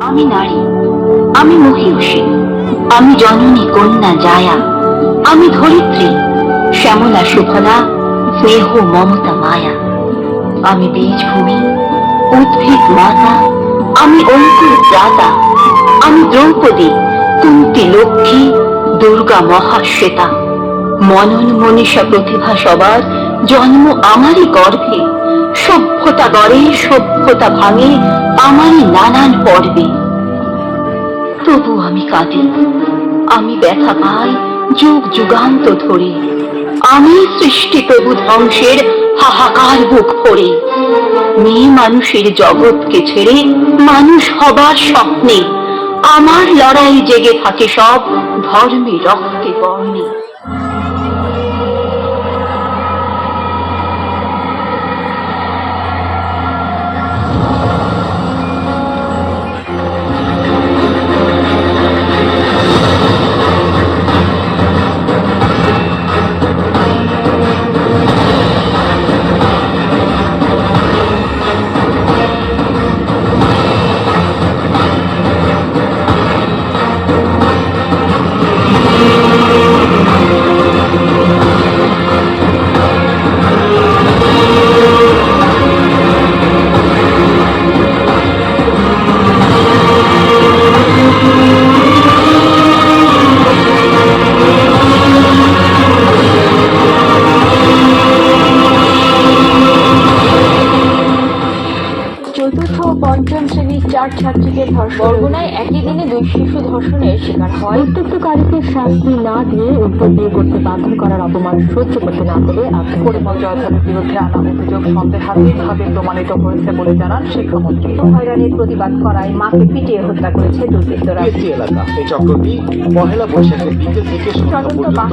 আমি নারী, আমি মহিষী আমি জননী কন্যা জায়া, আমি ধরিত্রী, শ্যামলা সুফলা, স্নেহ মমতা মায়া। আমি বীজভূমি, উদ্ভিদ মাতা, আমি অঙ্কুর ত্রাতা আমি দ্রৌপদী, কুন্তি লক্ষ্মী, দুর্গা মহাশ্বেতা। মনন মনীষা প্রতিভা সবার, জন্ম আমারই গর্ভে। সভ্যতা গড়ে, সভ্যতা ভাঙে, আমারই নানান পর্বে। তবু আমি কাঁদি, আমি ব্যথা পাই, যুগ যুগান্ত ধরে। আমি সৃষ্টি প্রভু ধ্বংসের হাহাকার বুক পড়ে মেয়ে মানুষের জগৎকে ছেড়ে মানুষ হবার স্বপ্নে। আমার লড়াই জেগে থাকে সব ধর্মে রক্তে বর্ণে। ছাত্রীকে ধর্ষণ বরগুনায় একই দিনে দুই শিশু ধর্ষণের শিকার হয়। উত্তপ্তকারীকে শাস্তি না দিয়ে উত্তর বিয়ে করতে বাধ্য করার অপমান সহ্য করতে না পেরে পরিমল জয়ধরের বিরুদ্ধে আনা অভিযোগ সন্দেহাতীতভাবে প্রমাণিত হয়েছে বলে জানান শিক্ষামন্ত্রী। হয়রানির প্রতিবাদ করায় মাকে পিটিয়ে হত্যা করেছে দুর্বৃত্তরা। এসটি এলাকা। এই চক্রটি পহেলা বৈশাখের বিকেল থেকে সন্ধ্যা পর্যন্ত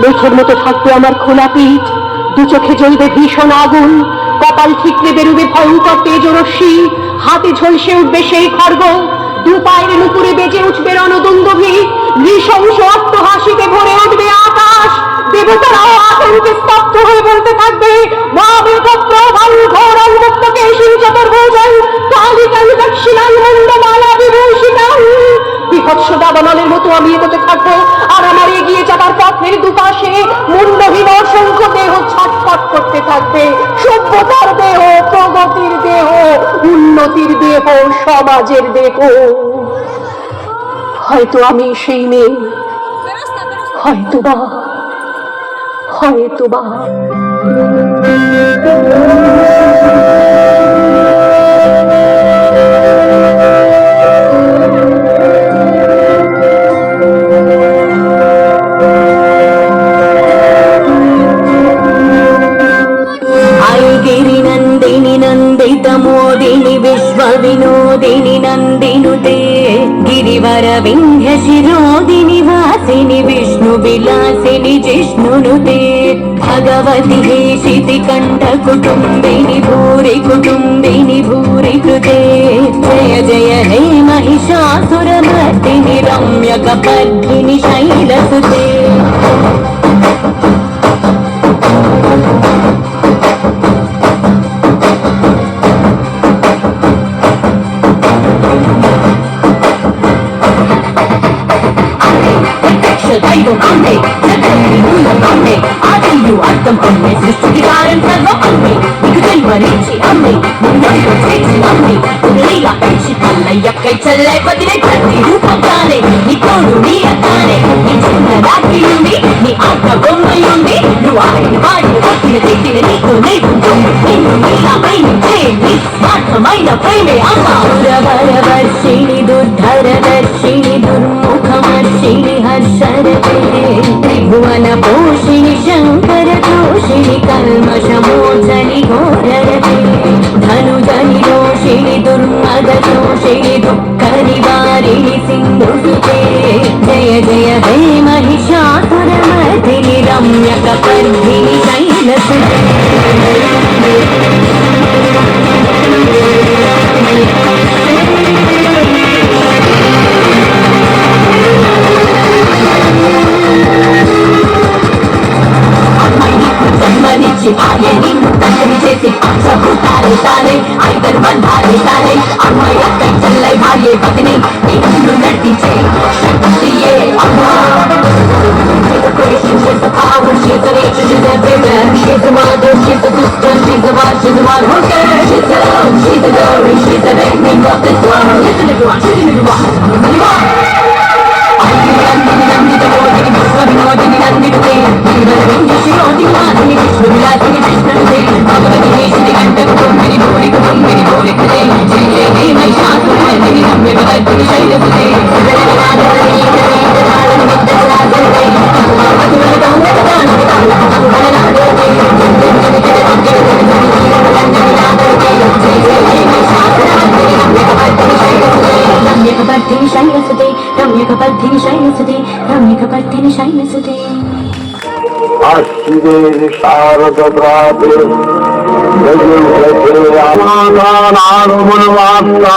মেঘের মতো থাকবে আমার খোলা পিঠ দু চোখে জ্বলবে ভীষণ আগুন। কপাল ঠিকরে বেরুবে ভয়ঙ্কর তেজরশ্মি। হাতে ঝলসে উঠবে সেই খর্গ দু পায়ের নুপুরে বেজে উঠবে দাবানলের মতো আমি এগোতে থাকব। আর আমার এগিয়ে যাবার পথের দুপাশে মুন্ডহীন অসংখ্য দেহ ছটফট করতে থাকবে। সভ্যতার দেহ, প্রগতির দেহ, উন্নতির দেহ, সমাজের দেহ। হয়তো আমি সেই মেয়ে হয়তো বা হয়তো বা వినోదిని నందినుతే గిరివర వింధ్య శిరోదిని వాసిని విష్ణు విలాసిని జిష్ణునుతే భగవతి హేషితి కంఠ కుటుంబిని భూరి కుటుంబిని భూరి కృతే జయ జయ హే మహిషాసురమర్దిని రమ్య కపర్దిని శైలసుతే జీవితం పొంది సృష్టికి కారణం సర్వం అమ్మి. దిగుజై వరించి అమ్మి. ముందరికి చేసి అమ్మి. ఉల్లిగా పెంచి పల్ల చల్లై పదిలై ప్రతి రూపంగానే. నీ తోడు నీ అత్తానే నీ చిన్న రాత్రి నుండి నీ ఆత్మ బొమ్మై ఉంది నువ్వు ఆడిన వాడిన కొట్టిన తిట్టిన నీకు నీకుంటుంది నిన్ను నీలాపై చేయండి. స్వార్థమైన ప్రేమే అమ్మ. ప్రబలవర్షిణి దుర్ధరదర్శిణి దుర్ముఖమర్షిణి హర్షరతే త్రిభువన పోషిణి దోషిణి కల్మషమోచని ఘోరగతి ధనుజని దోషిణి దుర్మద దోషిణి దుఃఖ నివారిణి సింధుసుతే జయ జయ హే మహిషాసురమతిని రమ్య కపర్ధిని శైలసుతే సభుతారే తానే ఐదరు బంధాలే తానే అమ్మాయి అక్కై చెల్లై భార్య పతిని ఇల్లు నటించే శక్తియే అమ్మా She's a power, she's an angel, she's a bigger She's a mother, she's a sister, she's a wife, she's a one hooker She's a love, she's a glory, she's the lightning of this world Listen everyone, listen shine yesterday. Don't make a bad thing shine yesterday. Don't make a bad thing shine yesterday. আশ্বের শারদ প্রাতে আনন্দমাত্রা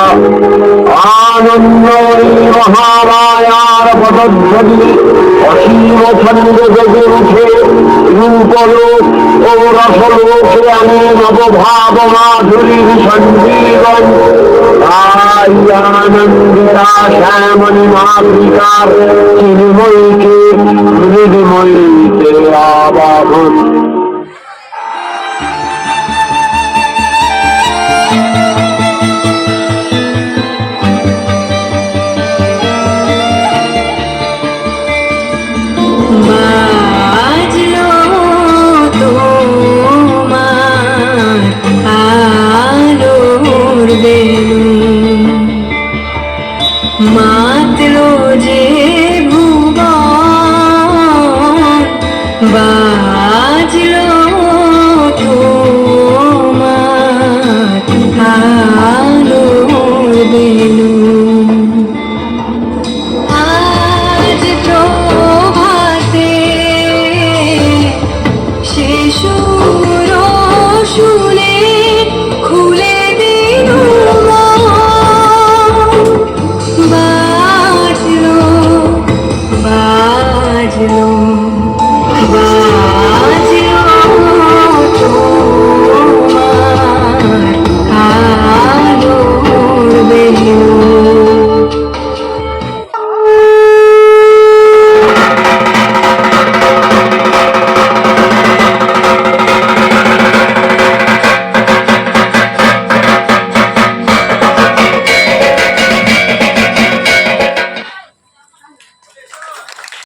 আনন্দ মহামায়ার পদধ্বনি অসীম ছন্দে জগে উঠে রূপলোক ও রসলোকে আমি নবভাব মাধুরী সঞ্জীবন আনন্দিতা শ্যামণি মাতৃকার চিন্ময়ীকে হৃদময়ীতে আবাহন मात रोज़े